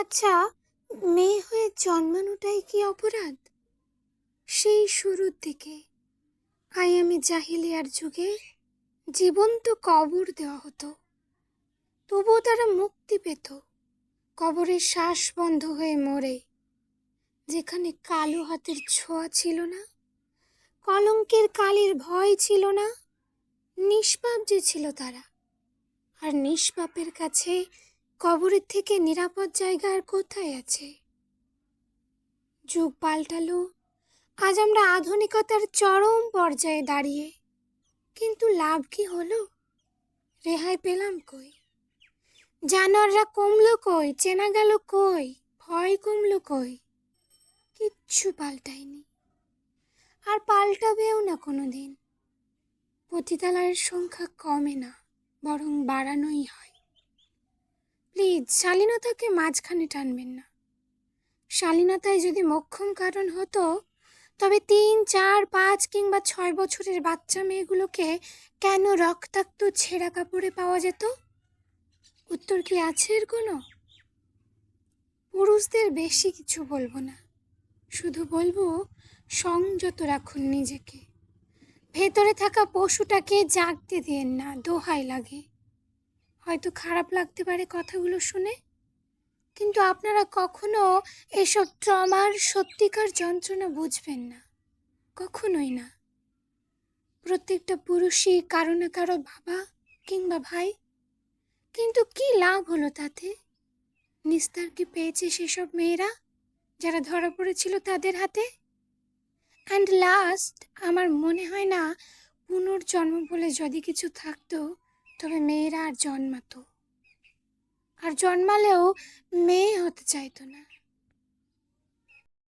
আচ্ছা মেয়ে হয়ে জন্মানোটাই কি অপরাধ? সেই শুরুর দিকে। আয়ামে জাহিলিয়ার যুগে জীবন্ত কবর দেওয়া হতো। তবুও তারা মুক্তি পেত। কবরের শ্বাস বন্ধ হয়ে মরে। যেখানে কালো হাতের ছোঁয়া ছিল না, কলঙ্কের কালের ভয় ছিল না, নিষ্পাপ যে ছিল তারা। আর নিষ্পাপের কাছে কবরের থেকে নিরাপদ জায়গা আর কোথায় আছে? যুগ পাল্টালো, আজ আমরা আধুনিকতার চরম পর্যায়ে দাঁড়িয়ে। কিন্তু লাভ কি হলো? রেহাই পেলাম কই? জানোয়াররা কমলো কই? চেনা গেল কই? ভয় কমলো কই? কিচ্ছু পাল্টায়নি। আর পাল্টাবেও না কোনো দিন পতিতালয়ের সংখ্যা কমে না, বরং বাড়ানোই হয়। শালীনতাকে মাঝখানে টানবেন না। শালীনতায় যদি মক্ষম কারণ হতো, তবে তিন, চার, পাঁচ কিংবা ছয় বছরের বাচ্চা মেয়েগুলোকে কেন রক্তাক্ত ছেঁড়া কাপড়ে পাওয়া যেত? উত্তর কি আছে এর কোনো? পুরুষদের বেশি কিছু বলব না। শুধু বলব, সংযত রাখুন নিজেকে। ভেতরে থাকা পশুটাকে জাগতে দিয়েন না, দোহাই লাগে। হয়তো খারাপ লাগতে পারে কথাগুলো শুনে। কিন্তু আপনারা কখনো এসব ট্রমার, সত্যিকার যন্ত্রণা বুঝবেন না। কখনোই না। প্রত্যেকটা পুরুষই কারও না কারও বাবা কিংবা ভাই। কিন্তু কি লাভ হলো তাতে? নিস্তার কি পেয়েছে সেসব মেয়েরা যারা ধরা পড়েছিল তাদের হাতে? অ্যান্ড লাস্ট আমার মনে হয় না পুনর্জন্ম বলে যদি কিছু থাকতো তবে মেয়েরা আর জন্মাতো। আর জন্মালেও মেয়ে হতে চাইতো না।